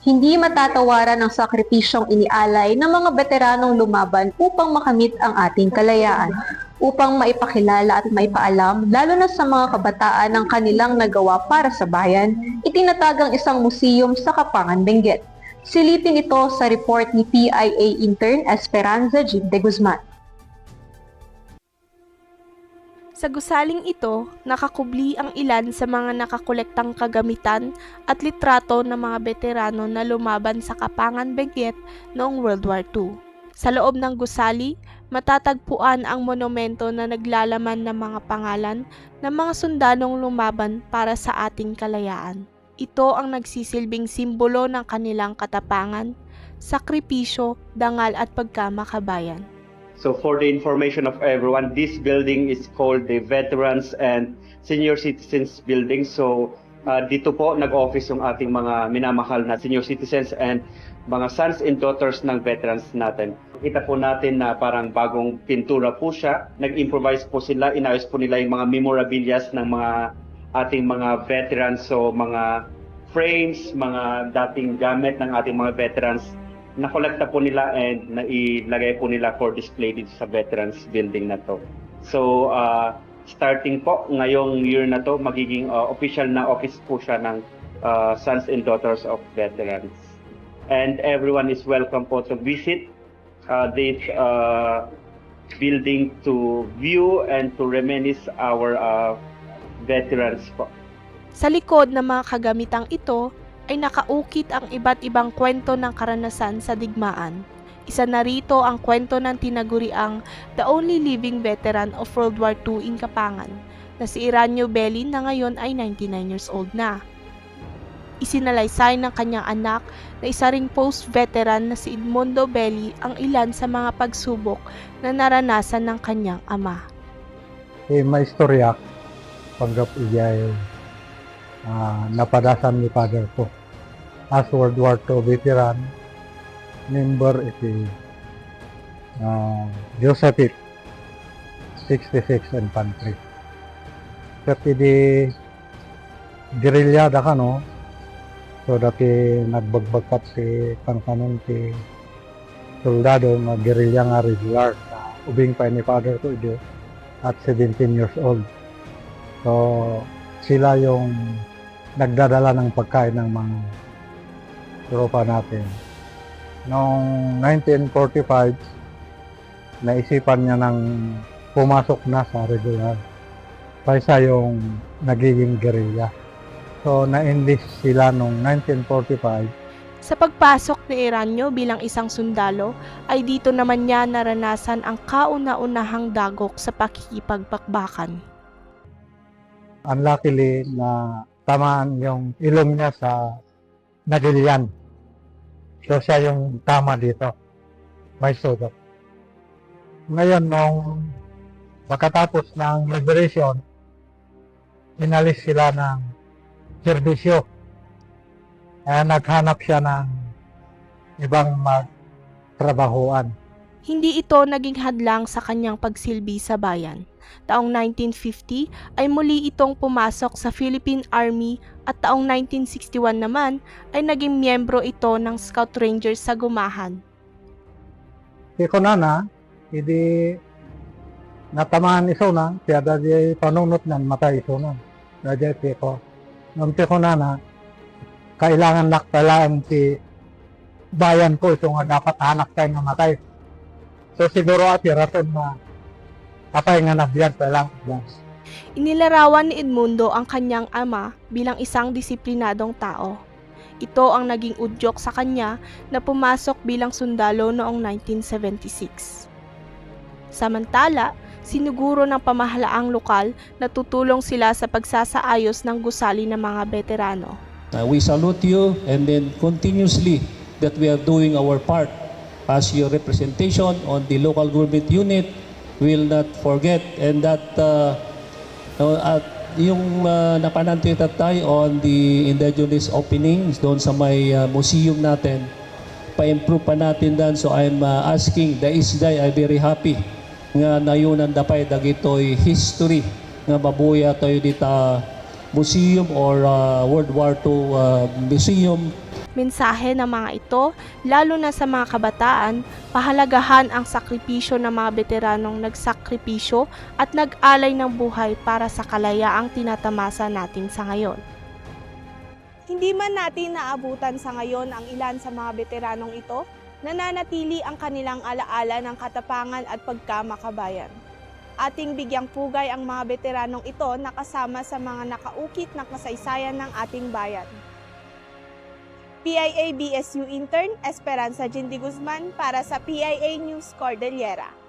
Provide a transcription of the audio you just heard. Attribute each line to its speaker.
Speaker 1: Hindi matatawaran ang sakripisyong inialay ng mga veteranong lumaban upang makamit ang ating kalayaan, upang maipakilala at maipaalam, lalo na sa mga kabataan ng kanilang nagawa para sa bayan, itinatagang isang museum sa Kapangan, Benguet. Silipin ito sa report ni PIA intern Esperanza G. de Guzman.
Speaker 2: Sa gusaling ito, nakakubli ang ilan sa mga nakakolektang kagamitan at litrato ng mga veterano na lumaban sa Kapangan Benguet noong World War II. Sa loob ng gusali, matatagpuan ang monumento na naglalaman ng mga pangalan ng mga sundalong lumaban para sa ating kalayaan. Ito ang nagsisilbing simbolo ng kanilang katapangan, sakripisyo, dangal at pagkamakabayan.
Speaker 3: So for the information of everyone, this building is called the Veterans and Senior Citizens Building. So uh, dito po nag-office yung ating mga minamahal na senior citizens and mga sons and daughters ng veterans natin. Kita po natin na parang bagong pintura po siya. Nag-improvise po sila, inayos po nila yung mga memorabilias ng mga ating mga veterans. So mga frames, mga dating gamit ng ating mga veterans nakolekta po nila and nailagay po nila for display dito sa Veterans Building na to. So, uh, starting po ngayong year na to, magiging uh, official na office po siya ng uh, Sons and Daughters of Veterans. And everyone is welcome po to visit uh, this uh, building to view and to reminisce our uh, veterans po.
Speaker 2: Sa likod ng mga kagamitang ito ay nakaukit ang iba't ibang kwento ng karanasan sa digmaan. Isa na rito ang kwento ng tinaguriang the only living veteran of World War II in Kapangan na si Iranio Belli na ngayon ay 99 years old na. Isinalaysay ng kanyang anak na isa ring post-veteran na si Edmundo Belli ang ilan sa mga pagsubok na naranasan ng kanyang ama.
Speaker 4: eh, may istorya panggap iyay ah, napadasan ni father ko. As World War II veteran, member iti uh, Joseph 66 Infantry. Kasi di guerrilla da ka no, so dati nagbagbagat si kankanon ti soldado nga guerrilla nga regular sa ubing pa ni father ko ito at 17 years old. So, sila yung nagdadala ng pagkain ng mga tropa natin. Noong 1945, naisipan niya ng pumasok na sa regular kaysa yung nagiging guerrilla. So, na-enlist sila noong 1945
Speaker 2: Sa pagpasok ni Iranyo bilang isang sundalo, ay dito naman niya naranasan ang kauna-unahang dagok sa pakikipagpakbakan.
Speaker 4: unluckily na tamaan yung ilong niya sa nagilian. So siya yung tama dito. May sugat. Ngayon, nung makatapos ng liberation, inalis sila ng serbisyo. Kaya naghanap siya ng ibang magtrabahuan.
Speaker 2: Hindi ito naging hadlang sa kanyang pagsilbi sa bayan. Taong 1950 ay muli itong pumasok sa Philippine Army at taong 1961 naman ay naging miyembro ito ng Scout Rangers sa Gumahan.
Speaker 4: Si Konana, hindi natamaan iso na, siya dadi panunot nan matay iso na. Dadi si ko. Nung si Konana, kailangan naktalaan si bayan ko ito nga dapat anak tayo nga matay. So siguro at raton na kapay nga nabiyag kailangan yan.
Speaker 2: Inilarawan ni Edmundo ang kanyang ama bilang isang disiplinadong tao. Ito ang naging udyok sa kanya na pumasok bilang sundalo noong 1976. Samantala, sinuguro ng pamahalaang lokal na tutulong sila sa pagsasaayos ng gusali ng mga veterano.
Speaker 5: Uh, we salute you and then continuously that we are doing our part as your representation on the local government unit. Will not forget and that uh, at yung uh, napananto tayo on the indigenous openings doon sa may uh, museum natin pa-improve pa natin dan so I'm uh, asking the isday I very happy nga nayunan dapay dagitoy history nga mabuya tayo dita museum or uh, World War II uh, museum
Speaker 6: Mensahe ng mga ito, lalo na sa mga kabataan, pahalagahan ang sakripisyo ng mga veteranong nagsakripisyo at nag-alay ng buhay para sa kalayaang tinatamasa natin sa ngayon. Hindi man natin naabutan sa ngayon ang ilan sa mga veteranong ito, nananatili ang kanilang alaala ng katapangan at pagkamakabayan. Ating bigyang pugay ang mga veteranong ito na kasama sa mga nakaukit na kasaysayan ng ating bayan. PIA BSU intern Esperanza Jindy Guzman para sa PIA News Cordillera.